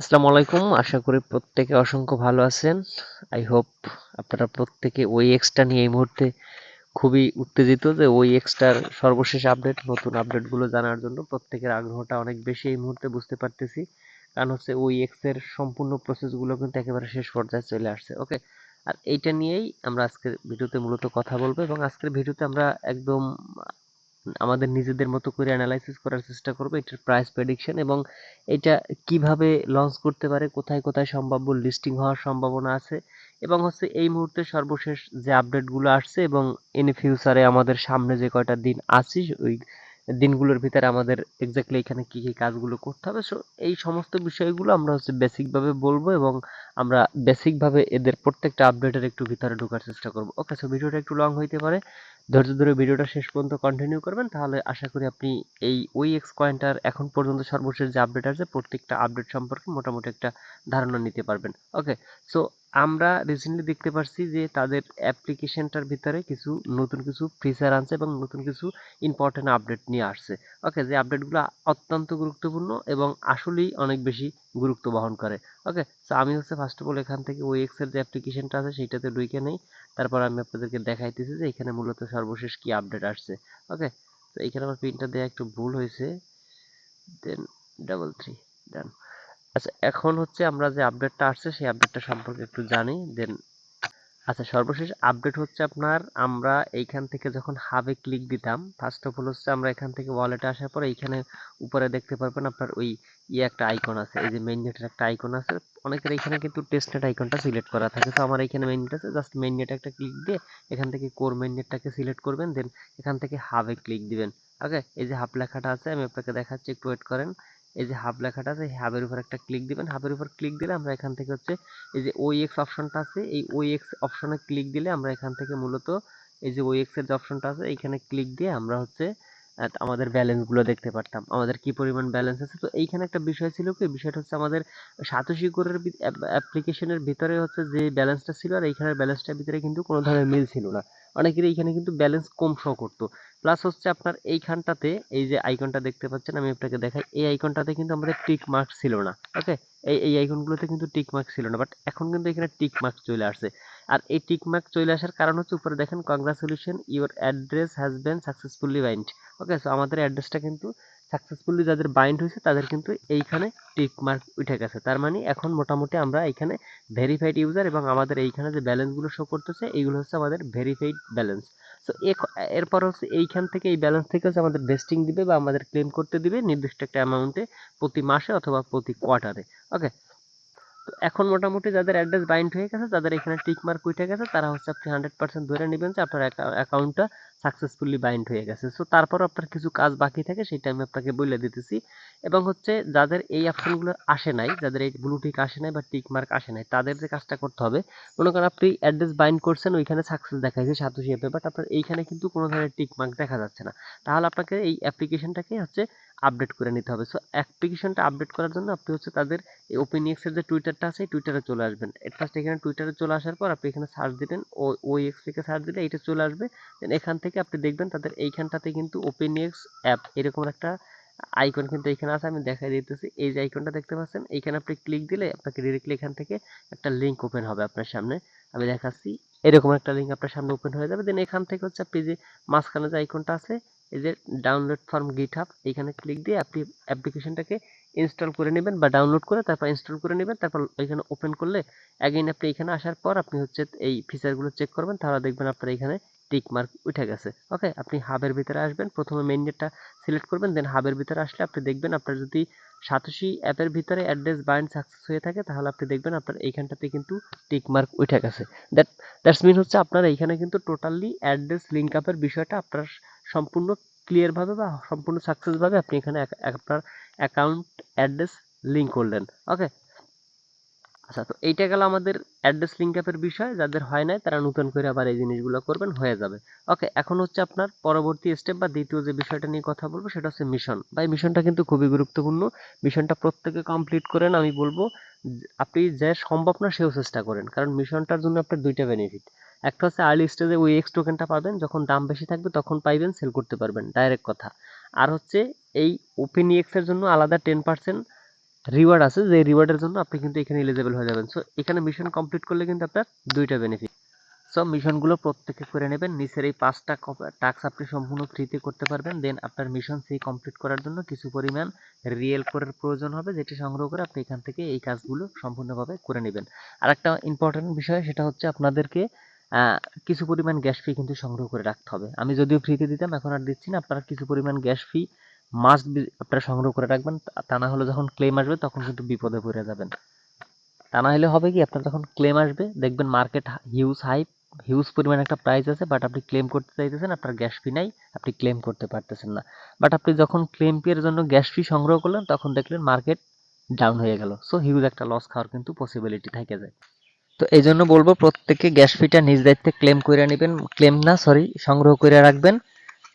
আসসালামু আলাইকুম। আশা করি প্রত্যেকে অসংখ্য ভালো আছেন। আই হোপ আপনারা প্রত্যেকে ওই এক্সটা নিয়ে এই মুহূর্তে খুবই উত্তেজিত যে ওই এক্সটার সর্বশেষ আপডেট নতুন আপডেটগুলো জানার জন্য প্রত্যেকের আগ্রহটা অনেক বেশি এই মুহূর্তে বুঝতে পারতেছি। কারণ হচ্ছে ওই এক্সের সম্পূর্ণ প্রসেসগুলো কিন্তু একেবারে শেষ পর্যায়ে চলে আসছে ওকে আর এইটা নিয়েই আমরা আজকের ভিডিওতে মূলত কথা বলব এবং আজকের ভিডিওতে আমরা একদম আমাদের নিজেদের মতো করে অ্যানালাইসিস করার চেষ্টা করব, এটার প্রাইস প্রেডিকশন এবং এটা কীভাবে লঞ্চ করতে পারে, কোথায় কোথায় সম্ভাব্য লিস্টিং হওয়ার সম্ভাবনা আছে এবং হচ্ছে এই মুহূর্তে সর্বশেষ যে আপডেটগুলো আসছে এবং ইন ফিউচারে আমাদের সামনে যে কয়টা দিন আছে, ওই দিনগুলোর ভিতরে আমাদের এক্স্যাক্টলি এখানে কি কি কাজগুলো করতে হবে। সো এই সমস্ত বিষয়গুলো আমরা হচ্ছে বেসিকভাবে বলব এবং আমরা বেসিকভাবে এদের প্রত্যেকটা আপডেটের একটু ভিতরে ঢোকার চেষ্টা করব। ওকে সো ভিডিওটা একটু লং হইতে পারে। ধৈর্য ধরে ভিডিওটা শেষ পর্যন্ত কন্টিনিউ করবেন, তাহলে আশা করি আপনি এই ওই এক্স কয়েনটার এখন পর্যন্ত সর্বশেষ যে আপডেট আছে, প্রত্যেকটা আপডেট সম্পর্কে মোটামুটি একটা ধারণা নিতে পারবেন। ওকে সো আমরা রিসেন্টলি দেখতে পাচ্ছি যে তাদের অ্যাপ্লিকেশনটার ভিতরে কিছু নতুন কিছু ফিচার আনছে এবং নতুন কিছু ইম্পর্টেন্ট আপডেট নিয়ে আসছে। ওকে যে আপডেটগুলো অত্যন্ত গুরুত্বপূর্ণ এবং আসলেই অনেক বেশি গুরুত্ব বহন করে। ওকে সো আমি হচ্ছে ফার্স্ট অফ অল এখান থেকে ওই এক্সের যে অ্যাপ্লিকেশনটা আছে, সেইটাতে ঢুকে নেই। তারপর আমি আপনাদেরকে দেখাইতেছি যে এখানে মূলত সর্বশেষ কি আপডেট আসছে। ওকে তো এখানে আমার প্রিন্টটা দেওয়া একটু ভুল হয়েছে। দেন ডাবল থ্রি ডান আচ্ছা এখন হচ্ছে আমরা যে আপডেটটা আসছে, সেই আপডেটটা সম্পর্কে একটু জানি। দেন আচ্ছা সর্বশেষ আপডেট হচ্ছে আপনার, আমরা এইখান থেকে যখন হাবে ক্লিক দিতাম ফার্স্ট অফ অল হচ্ছে আমরা এখান থেকে ওয়ালেটে আসার পর এইখানে উপরে দেখতে পারবেন আপনার ওই ইয়ে একটা আইকন আছে, এই যে নেটের একটা আইকন আছে। অনেকের এখানে কিন্তু টেস্টনেট আইকনটা সিলেক্ট করা থাকে। তো আমার এখানে নেট আছে জাস্ট নেটে একটা ক্লিক দিয়ে এখান থেকে কোর নেটটাকে সিলেক্ট করবেন দেন এখান থেকে হাবে ক্লিক দিবেন। ওকে এই যে হাফ লেখাটা আছে, আমি আপনাকে দেখাচ্ছি, একটু ওয়েট করেন। এই যে হাব লেখাটা আছে হাবের উপর একটা ক্লিক দিবেন। হাবের উপর ক্লিক দিলে আমরা এখান থেকে হচ্ছে, এই যে ওই এক্স অপশনটা আছে, এই ওই এক্স অপশনে ক্লিক দিলে আমরা এখান থেকে মূলত, এই যে ওই এক্সের যে অপশনটা আছে, এইখানে ক্লিক দিয়ে আমরা হচ্ছে আমাদের ব্যালেন্সগুলো দেখতে পারতাম। আমাদের কি পরিমাণ ব্যালেন্স আছে? তো এইখানে একটা বিষয় ছিল কি? বিষয়টা হচ্ছে আমাদের সাতোশি কোরের অ্যাপ্লিকেশনের ভিতরে হচ্ছে যে ব্যালেন্সটা ছিল আর এইখানের ব্যালেন্সটার ভিতরে কিন্তু কোনো ধরনের মিল ছিল না। অনেকের এইখানে কিন্তু ব্যালেন্স কম শো করতো। প্লাস হচ্ছে আপনার এইখানটাতে, এই যে আইকনটা দেখতে পাচ্ছেন, আমি আপনাকে দেখাই, এই আইকনটাতে কিন্তু আমাদের টিক মার্ক ছিল না। ওকে এই এই আইকনগুলোতে কিন্তু টিক মার্ক ছিল না বাট এখন কিন্তু এখানে টিক মার্ক চলে আসছে। আর এই টিকমার্ক চলে আসার কারণ হচ্ছে, উপরে দেখেন congratulation your address has been successfully bind okay so আমাদের অ্যাড্রেসটা কিন্তু সাকসেসফুলি যাদের বাইন্ড হয়েছে, তাদের কিন্তু এইখানে টিকমার্ক উঠে গেছে। তার মানে এখন মোটামুটি আমরা এখানে ভেরিফাইড ইউজার এবং আমাদের এইখানে যে ব্যালেন্সগুলো শো করতেছে, এইগুলো হচ্ছে আমাদের ভেরিফাইড ব্যালেন্স সো এরপর হচ্ছে এইখান থেকে, এই ব্যালেন্স থেকে হচ্ছে আমাদের বেস্টিং দিবে বা আমাদের ক্লেম করতে দিবে নির্দিষ্ট একটা অ্যামাউন্টে প্রতি মাসে অথবা প্রতি কোয়ার্টারে ওকে এখন মোটামুটি যাদের অ্যাড্রেস বাইন্ড হয়ে গেছে, যাদের এখানে টিক মার্ক উঠে গেছে, তারা হচ্ছে আপনি হান্ড্রেড পার্সেন্ট ধরে নেবেন যে আপনার অ্যাকাউন্টটা সাকসেসফুলি বাইন্ড হয়ে গেছে। সো তারপর আপনার কিছু কাজ বাকি থাকে সেটা আমি আপনাকে বলে দিতেছি। এবং হচ্ছে যাদের এই অপশনগুলো আসে নাই, যাদের এই ব্লু টিক আসে নাই বা টিক মার্ক আসে নাই, তাদের যে কাজটা করতে হবে, মনে করেন আপনি অ্যাড্রেস বাইন্ড করছেন, ওইখানে সাকসেস দেখাইছে সাতোশি অ্যাপে বাট আপনার এইখানে কিন্তু কোনো ধরনের টিক মার্ক দেখা যাচ্ছে না। তাহলে আপনাকে এই অ্যাপ্লিকেশনটাকে হচ্ছে আপডেট করে নিতে হবে। সো অ্যাপ্লিকেশনটা আপডেট করার জন্য আপনি হচ্ছে তাদের এই ওপেন এক্সের যে টুইটারটা আছে টুইটারে চলে আসবেন। এট ফার্স্ট এখানে টুইটারে চলে আসার পর আপনি এখানে সার্চ দিবেন ও ওই এক্স থেকে সার্চ দিলে এইটা চলে আসবে। দেন এখান থেকে আপনি দেখবেন তাদের এইখানটাতে কিন্তু ওপেন এক্স অ্যাপ এরকম একটা আইকন কিন্তু এখানে আছে, আমি দেখাই দিতেছি। এই যে আইকনটা দেখতে পাচ্ছেন এইখানে আপনি ক্লিক দিলে আপনাকে ডিরেক্টলি এখান থেকে একটা লিঙ্ক ওপেন হবে আপনার সামনে। আমি দেখাচ্ছি, এরকম একটা লিঙ্ক আপনার সামনে ওপেন হয়ে যাবে। দেন এখান থেকে হচ্ছে আপনি যে মাঝখানে যে আইকনটা আছে এই যে ডাউনলোড ফর্ম গিট হাব এইখানে ক্লিক দিয়ে আপনি অ্যাপ্লিকেশনটাকে ইনস্টল করে নেবেন বা ডাউনলোড করে তারপর ইনস্টল করে নেবেন, তারপর এখানে ওপেন করলে অ্যাগেইন আপনি এখানে আসার পর আপনি হচ্ছে এই ফিচারগুলো চেক করবেন, তাহলে দেখবেন আপনার এখানে টিক মার্ক উঠে গেছে। ওকে আপনি হাবের ভিতরে আসবেন, প্রথমে মেইন নেটটা সিলেক্ট করবেন দেন হাবের ভিতরে আসলে আপনি দেখবেন আপনার যদি সাতোশি অ্যাপের ভিতরে অ্যাড্রেস বাইন্ড সাকসেস হয়ে থাকে, তাহলে আপনি দেখবেন আপনার এইখানটাতে কিন্তু টিক মার্ক উঠে গেছে। দ্যাট দ্যাটস মিন হচ্ছে আপনার এইখানে কিন্তু টোটালি অ্যাড্রেস লিঙ্ক আপের বিষয়টা আপনার সম্পূর্ণ ক্লিয়ারভাবে বা সম্পূর্ণ সাকসেসভাবে আপনি এখানে আপনার অ্যাকাউন্ট অ্যাড্রেস লিঙ্ক করলেন ওকে আচ্ছা তো এইটা গেল আমাদের অ্যাড্রেস লিঙ্ক আপের বিষয়, যাদের হয় নাই তারা নতুন করে আবার এই জিনিসগুলো করবেন, হয়ে যাবে ওকে এখন হচ্ছে আপনার পরবর্তী স্টেপ বা দ্বিতীয় যে বিষয়টা নিয়ে কথা বলব, সেটা হচ্ছে মিশন বা এই মিশনটা কিন্তু খুবই গুরুত্বপূর্ণ মিশনটা প্রত্যেকে কমপ্লিট করেন, আমি বলব আপনি যে সম্ভব না সেও চেষ্টা করেন, কারণ মিশনটার জন্য আপনার দুইটা বেনিফিট একটা হচ্ছে আর্লি স্টেজে ওই এক্স টোকেনটা পাবেন, যখন দাম বেশি থাকবে তখন পাইবেন সেল করতে পারবেন ডাইরেক্ট কথা। আর হচ্ছে এই ওপেন এক্সের জন্য আলাদা টেন পার্সেন্ট রিওয়ার্ড আছে, যে রিওয়ার্ডের জন্য আপনি কিন্তু এখানে এলিজিবল হয়ে যাবেন। সো এখানে মিশন কমপ্লিট করলে কিন্তু আপনার দুইটা বেনিফিট সব মিশনগুলো প্রত্যেকে করে নেবেন, নিচের এই পাঁচটা টাস্ক আপনি সম্পূর্ণ ফ্রিতে করতে পারবেন দেন আপনার মিশন সেই কমপ্লিট করার জন্য কিছু পরিমাণ রিয়েল কোরের প্রয়োজন হবে, যেটি সংগ্রহ করে আপনি এখান থেকে এই কাজগুলো সম্পূর্ণভাবে করে নেবেন। আর একটা ইম্পর্টেন্ট বিষয়, সেটা হচ্ছে আপনাদেরকে কিছু পরিমাণ গ্যাস ফি কিন্তু সংগ্রহ করে রাখতে হবে। আমি যদিও ফ্রিতে দিতাম, এখন আর দিচ্ছি না। আপনারা কিছু পরিমাণ গ্যাস ফি মাস্ট আপনারা সংগ্রহ করে রাখবেন। তা- না হলে যখন ক্লেম আসবে তখন কিন্তু বিপদে পড়ে যাবেন। তা না হলে হবে কি, আপনার যখন ক্লেম আসবে, দেখবেন মার্কেট হিউজ হাই হিউজ পরিমাণ একটা প্রাইস আছে বাট আপনি ক্লেম করতে চাইতেছেন, আপনার গ্যাস ফি নাই, আপনি ক্লেম করতে পারতেছেন না। বাট আপনি যখন ক্লেম এর জন্য গ্যাস ফি সংগ্রহ করলেন, তখন দেখলেন মার্কেট ডাউন হয়ে গেল। সো হিউজ একটা লস খাওয়ার কিন্তু পসিবিলিটি থেকে যায়। তো এই জন্য বলব প্রত্যেকে গ্যাস ফিটা নিজ দায়িত্বে ক্লেম করে নেবেন। ক্লেম না সরি সংগ্রহ করে রাখবেন।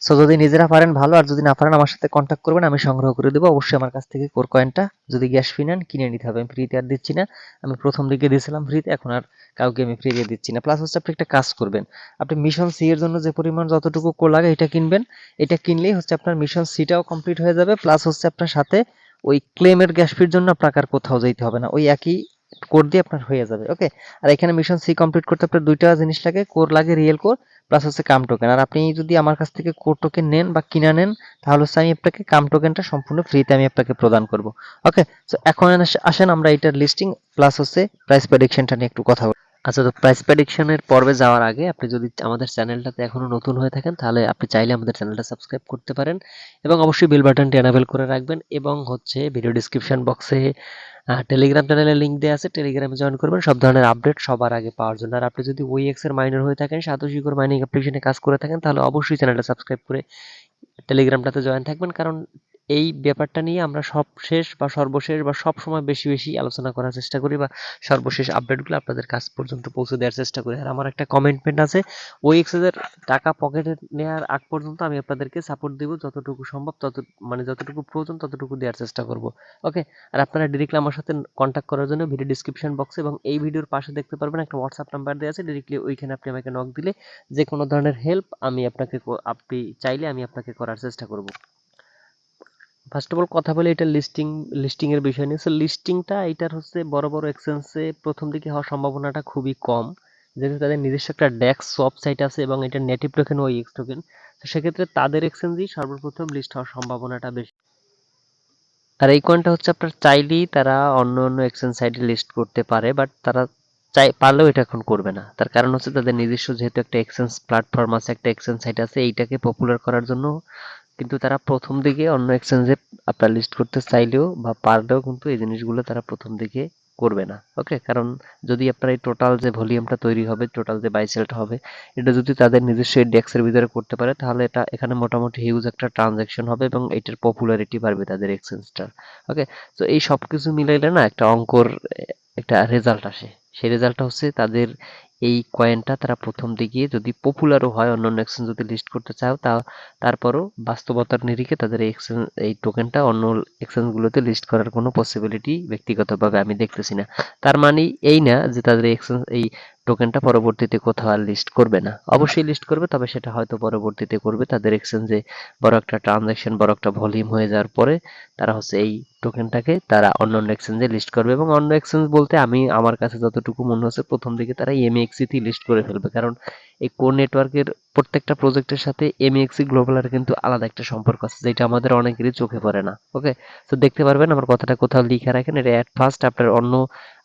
সো যদি নিজেরা পারেন, ভালো। আর যদি না পারেন, আমার সাথে কন্ট্যাক্ট করবেন, আমি সংগ্রহ করে দেবো। অবশ্যই আমার কাছ থেকে কোর কয়েনটা যদি গ্যাস ফি নেন, কিনে নিতে হবে। আমি ফ্রিতে আর দিচ্ছি না। আমি প্রথম দিকে দিয়েছিলাম ফ্রিতে এখন আর কাউকে আমি ফ্রি দিয়ে দিচ্ছি না। প্লাস হচ্ছে আপনি একটা কাজ করবেন। আপনি মিশন সি এর জন্য যে পরিমাণ যতটুকু কো লাগে, এটা কিনবেন। এটা কিনলেই হচ্ছে আপনার মিশন সিটাও কমপ্লিট হয়ে যাবে। প্লাস হচ্ছে আপনার সাথে ওই ক্লেমের গ্যাস ফির জন্য আপনাকে আর কোথাও যেতে হবে না। ওই একই কোড দিয়ে আপনার হয়ে যাবে ওকে আর এখানে মিশন সি কমপ্লিট করতে আপনার দুইটা জিনিস লাগে কোর লাগে রিয়েল কোর প্লাস হচ্ছে কাম টোকেন আর আপনি যদি আমার কাছ থেকে কোর টোকেন নেন বা কিনা নেন, তাহলে হচ্ছে আমি আপনাকে কাম টোকেনটা সম্পূর্ণ ফ্রিতে আমি আপনাকে প্রদান করব ওকে তো এখন আসেন আমরা এটার লিস্টিং প্লাস হচ্ছে প্রাইস প্রেডিকশনটা নিয়ে একটু কথা বলি আচ্ছা তো প্রাইস প্রেডিকশনের পর্বে যাওয়ার আগে আপনি যদি আমাদের চ্যানেলটাতে এখনও নতুন হয়ে থাকেন, তাহলে আপনি চাইলে আমাদের চ্যানেলটা সাবস্ক্রাইব করতে পারেন এবং অবশ্যই বেল বাটনটি এনাবেল করে রাখবেন এবং হচ্ছে ভিডিও ডিসক্রিপশন বক্সে টেলিগ্রাম চ্যানেলের লিঙ্ক দেওয়া আছে টেলিগ্রামে জয়েন করবেন। সব ধরনের আপডেট সবার আগে পাওয়ার জন্য। আর আপনি যদি ওইএক্স এর মাইনার হয়ে থাকেন সাতশিকর মাইনিং অ্যাপ্লিকেশনে কাজ করে থাকেন, তাহলে অবশ্যই চ্যানেলটা সাবস্ক্রাইব করে টেলিগ্রামটাতে জয়েন থাকবেন। কারণ এই ব্যাপারটা নিয়ে আমরা সব শেষ বা সর্বশেষ বা সব সময় বেশি বেশি আলোচনা করার চেষ্টা করি বা সর্বশেষ আপডেটগুলো আপনাদের কাছ পর্যন্ত পৌঁছে দেওয়ার চেষ্টা করি। আর আমার একটা কমেন্টমেন্ট আছে ওই এক্সেসের টাকা পকেটে নেওয়ার আগ পর্যন্ত আমি আপনাদেরকে সাপোর্ট দেব, যতটুকু সম্ভব, তত মানে যতটুকু প্রয়োজন, ততটুকু দেওয়ার চেষ্টা করব। ওকে আর আপনারা ডিরেক্টলি আমার সাথে কন্ট্যাক্ট করার জন্য ভিডিও ডিসক্রিপশন বক্সে এবং এই ভিডিওর পাশে দেখতে পারবেন একটা হোয়াটসঅ্যাপ নাম্বার দেওয়া আছে ডিরেক্টলি ওইখানে আপনি আমাকে নক দিলে যে কোনো ধরনের হেল্প আমি আপনাকে আপনি চাইলে আমি আপনাকে করার চেষ্টা করব। ফার্স্ট অফ অল কথা বলি এটা লিস্টিং লিস্টিং এর বিষয় নিয়ে। সো লিস্টিংটা এটার হচ্ছে বড় বড় এক্সচেঞ্জে প্রথম দিকে হওয়ার সম্ভাবনাটা খুবই কম। যেহেতু তাদের নিজস্ব একটা ডেক্স সব সাইট আছে এবং এটা নেটিভ টোকেন ওই এক্স টোকেন তো সেক্ষেত্রে তাদের এক্সচেঞ্জেই সর্বপ্রথম লিস্ট হওয়ার সম্ভাবনাটা বেশি। আর এই কয়েনটা হচ্ছে আপনার চাইলেই তারা অন্য অন্য এক্সচেঞ্জ সাইটে লিস্ট করতে পারে বাট তারা চাই, পারলেও এটা এখন করবে না। তার কারণ হচ্ছে তাদের নিজস্ব যেহেতু একটা এক্সচেঞ্জ প্ল্যাটফর্ম আছে, একটা এক্সচেঞ্জ সাইট আছে, এইটাকে পপুলার করার জন্য কিন্তু তারা প্রথম দিকে অন্য এক্সচেঞ্জে আপনার লিস্ট করতে চাইলেও বা পারলেও কিন্তু এই জিনিসগুলো তারা প্রথম দিকে করবে না ওকে কারণ যদি আপনার এই টোটাল যে ভলিউমটা তৈরি হবে টোটাল যে বাইসেলটা হবে, এটা যদি তাদের নিজস্ব ডেক্সের ভিতরে করতে পারে, তাহলে এটা এখানে মোটামুটি হিউজ একটা ট্রানজ্যাকশন হবে এবং এটার পপুলারিটি বাড়বে তাদের এক্সচেঞ্জটার ওকে তো এই সব কিছু মিলাইলে না একটা অঙ্কর, একটা রেজাল্ট আসে। সেই রেজাল্টটা হচ্ছে তাদের এই কয়েনটা তারা প্রথম দিকে যদি পপুলারও হয়, অন্যান্য অন্য এক্সচেঞ্জ যদি লিস্ট করতে চাও, তা তারপরও বাস্তবতার নিরিখে তাদের এক্সচেঞ্জ এই টোকেনটা অন্য এক্সচেঞ্জগুলোতে লিস্ট করার কোনো পসিবিলিটি ব্যক্তিগতভাবে আমি দেখতেছি না। তার মানে এই না যে তাদের এক্সচেঞ্জ এই টোকেনটা পরবর্তীতে কোথাও আর লিস্ট করবে না। অবশ্যই লিস্ট করবে, তবে সেটা হয়তো পরবর্তীতে করবে। তাদের এক্সচেঞ্জে বড় একটা ট্রানজ্যাকশন বড় একটা ভলিউম হয়ে যাওয়ার পরে তারা হচ্ছে এই টোকেনটাকে তারা অন্য অন্য এক্সচেঞ্জে লিস্ট করবে। এবং অন্য এক্সচেঞ্জ বলতে আমি, আমার কাছে যতটুকু মনে হচ্ছে, প্রথম দিকে তারা এমএক্সিতেই লিস্ট করে ফেলবে। কারণ এই কোর নেটওয়ার্কের প্রত্যেকটা প্রজেক্টের সাথে এমএক্সি গ্লোবালের কিন্তু আলাদা একটা সম্পর্ক আছে, যেটা আমাদের অনেকেরই চোখে পড়ে না ওকে তো দেখতে পারবেন আমার কথাটা কোথাও লিখে রাখেন, এটা অ্যাট ফার্স্ট আপনার অন্য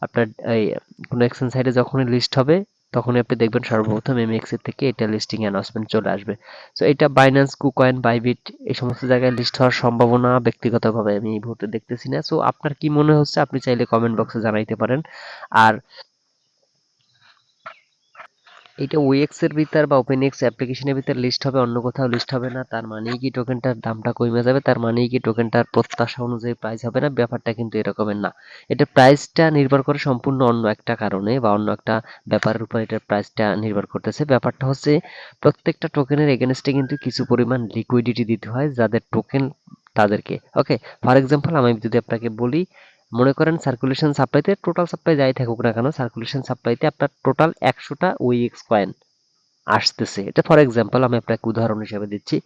আপনার এই কোনো এক্সচেঞ্জ সাইটে যখনই লিস্ট হবে, তখনই আপনি দেখবেন সর্বপ্রথম এমএক্সি থেকে এটা লিস্টিং অ্যানাউন্সমেন্ট চলে আসবে। সো এটা বাইন্যান্স কুকয়েন বাইবিট এই সমস্ত জায়গায় লিস্ট হওয়ার সম্ভাবনা ব্যক্তিগতভাবে আমি এই মুহূর্তে দেখতেছি না। সো আপনার কি মনে হচ্ছে আপনি চাইলে কমেন্ট বক্সে জানাইতে পারেন। আর এটা ওয়েক্স এর ভিতর বা ওপেন এক্স অ্যাপ্লিকেশনের ভিতর লিস্ট হবে, অন্য কোথাও লিস্ট হবে না। তার মানেই কি টোকেনটার দামটা কমে যাবে? তার মানেই কি টোকেনটার প্রত্যাশা অনুযায়ী প্রাইস হবে না? ব্যাপারটা কিন্তু এরকমের না। এটা প্রাইসটা নির্ভর করে সম্পূর্ণ অন্য একটা কারণে বা অন্য একটা ব্যাপারের উপর এটার প্রাইসটা নির্ভর করতেছে। ব্যাপারটা হচ্ছে, প্রত্যেকটা টোকেনের এগেনস্টে কিন্তু কিছু পরিমাণ লিকুইডিটি দিতে হয় যাদের টোকেন তাদেরকে। ওকে ফর এক্সাম্পল আমি যদি আপনাকে বলি মনে করেন সার্কুলেশন সাপ্লাইতে টোটাল সাপ্লাই যাই থাকুক না কেন সার্কুলেশন সাপ্লাইতে আপনার টোটাল একশোটা ওই এক্স কয়েন আসতেছে। এটা ফর এক্সাম্পল আমি আপনাকে উদাহরণ হিসেবে দিচ্ছি।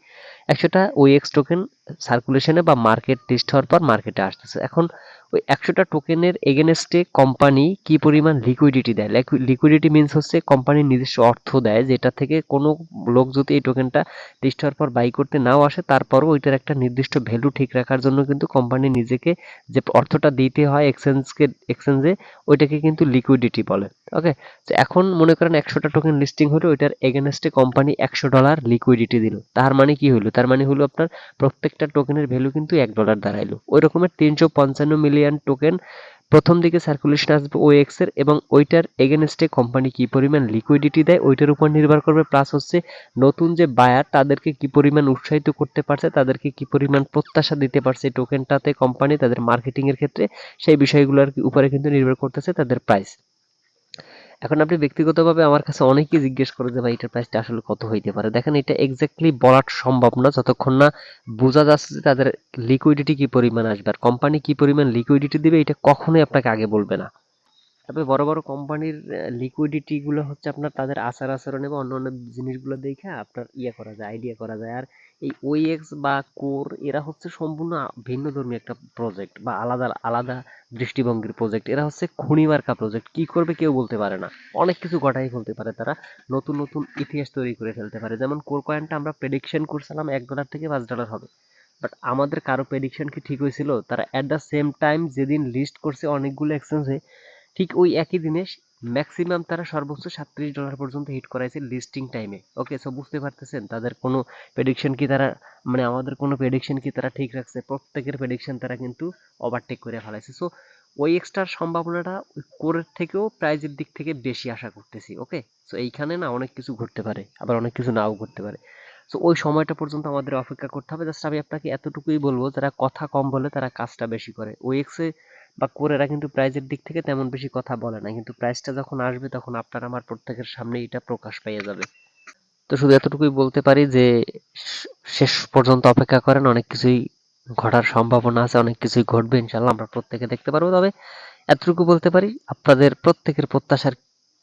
একশোটা ওএক্স টোকেন সার্কুলেশনে বা মার্কেট টেস্ট হওয়ার পর মার্কেটে আসতেছে। এখন ওই একশোটা টোকেনের এগেনস্টে কোম্পানি কি পরিমাণ লিকুইডিটি দেয়? লিকুইডিটি মিনস হচ্ছে কোম্পানির নিজস্ব অর্থ দেয়, যেটা থেকে কোনো লোক যদি এই টোকেনটা টেস্ট হওয়ার পর বাই করতে নাও আসে, তারপরও ওইটার একটা নির্দিষ্ট ভ্যালু ঠিক রাখার জন্য কিন্তু কোম্পানি নিজেকে যে অর্থটা দিতে হয় এক্সচেঞ্জকে এক্সচেঞ্জে ওইটাকে কিন্তু লিকুইডিটি বলে। ওকে তো এখন মনে করেন একশোটা টোকেন লিস্টিং হলো, ওইটার এগেনস্টে কোম্পানি একশো ডলার লিকুইডিটি দিল। তার মানে কি হলো? তার মানে হলো আপনার প্রত্যেকটা টোকেনের ভ্যালু কিন্তু এক ডলার দাঁড়াইলো। ওই রকমের তিনশো পঞ্চান্ন মিলিয়ন টোকেন প্রথম দিকে সার্কুলেশন আসবে ওএক্স এর এবং ওইটার এগেনস্টে কোম্পানি কি পরিমাণ লিকুইডিটি দেয়, ওইটার উপর নির্ভর করবে। প্লাস হচ্ছে নতুন যে বায়ার তাদেরকে কি পরিমাণ উৎসাহিত করতে পারছে, তাদেরকে কি পরিমাণ প্রত্যাশা দিতে পারছে টোকেনটাতে কোম্পানি তাদের মার্কেটিং এর ক্ষেত্রে, সেই বিষয়গুলোর উপরে কিন্তু নির্ভর করতেছে তাদের প্রাইস এখন আপনি ব্যক্তিগতভাবে আমার কাছে অনেকেই জিজ্ঞেস করে যে, ভাই, এটার প্রাইসটা আসলে কত হইতে পারে? দেখেন, এটা এক্স্যাক্টলি বলা সম্ভব না। যতক্ষণ না বোঝা যাচ্ছে যে, তাদের লিকুইডিটি কি পরিমাণ আসবে আর কোম্পানি কি পরিমাণ লিকুইডিটি দিবে, এটা কখনোই আপনাকে আগে বলবে না। তবে বড় বড় কোম্পানির লিকুইডিটি গুলো হচ্ছে আপনার তাদের আচার আচরণে বা অন্যান্য জিনিসগুলো দেখে আপনার ইয়ে করা যায় আইডিয়া করা যায়। আর এই ওইএক্স বা কোর এরা হচ্ছে সম্পূর্ণ ভিন্ন ধর্মী একটা প্রজেক্ট বা আলাদা আলাদা দৃষ্টিভঙ্গির প্রজেক্ট এরা হচ্ছে খুনি মার্কা প্রজেক্ট কি করবে কেউ বলতে পারে না। অনেক কিছু ঘটাই ফেলতে পারে তারা। নতুন নতুন ইতিহাস তৈরি করে ফেলতে পারে। যেমন কোর কয়েনটা আমরা প্রেডিকশন করছিলাম এক ডলার থেকে পাঁচ ডলার হবে। বাট আমাদের কারও প্রেডিকশন কি ঠিক হয়েছিল? তারা অ্যাট দ্য সেম টাইম যেদিন লিস্ট করছে অনেকগুলো এক্সচেঞ্জে ঠিক ওই একই দিনে ম্যাক্সিমাম তারা সর্বোচ্চ সাতত্রিশ ডলার পর্যন্ত হিট করাইছে লিস্টিং টাইমে ওকে সো বুঝতে পারতেছেন, তাদের কোনো প্রেডিকশন কি তারা মানে আমাদের কোনো প্রেডিকশন কি তারা ঠিক রাখছে? প্রত্যেকের প্রেডিকশন তারা কিন্তু ওভারটেক করে ফেলাইছে। সো ওই এক্সট্রার সম্ভাবনাটা কোরের থেকেও প্রাইজের দিক থেকে বেশি আশা করতেছি ওকে সো এইখানে না অনেক কিছু ঘটতে পারে, আবার অনেক কিছু নাও ঘটতে পারে। সো ওই সময়টা পর্যন্ত আমাদের অপেক্ষা করতে হবে। জাস্ট আমি আপনাকে এতটুকুই বলব, যারা কথা কম বলে তারা কাজটা বেশি করে। ওই এক্সে বা কোরেরা কিন্তু প্রাইজের দিক থেকে তেমন বেশি কথা বলে না। কিন্তু প্রাইসটা যখন আসবে, তখন আপনার আমার প্রত্যেকের সামনে এটা প্রকাশ পেয়ে যাবে। তো শুধু এতটুকুই বলতে পারি যে, শেষ পর্যন্ত অপেক্ষা করেন, অনেক কিছুই ঘটার সম্ভাবনা আছে, অনেক কিছুই ঘটবে ইনশাল্লাহ আমরা প্রত্যেকে দেখতে পারব। তবে এতটুকু বলতে পারি, আপনাদের প্রত্যেকের প্রত্যাশার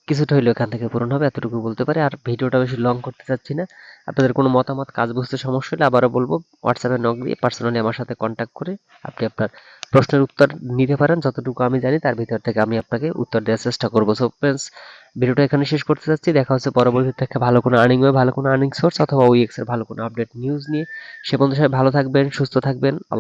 কিছুটা হইলেও এখান থেকে পূরণ হবে, এতটুকু বলতে পারি। আর ভিডিওটা বেশি লং করতে চাচ্ছি না। আপনাদের কোনো মতামত কাজ বুঝতে সমস্যা হলে আবারও বলব হোয়াটসঅ্যাপে নক দিয়ে পার্সোনালি আমার সাথে কন্ট্যাক্ট করে আপনি আপনার প্রশ্নের উত্তর নিতে পারেন, যতটুকু আমি জানি তার ভিতর থেকে আমি আপনাকে উত্তর দেওয়ার চেষ্টা করব। সো ফ্রেন্ডস ভিডিওটা এখানে শেষ করতে চাচ্ছি দেখা হচ্ছে পরবর্তী থেকে ভালো কোনো আর্নিং হয়ে ভালো কোনো আর্নিং সোর্স অথবা ওই এর ভালো কোনো আপডেট নিউজ নিয়ে। সে বন্ধু সবাই ভালো থাকবেন, সুস্থ থাকবেন। আল্লাহ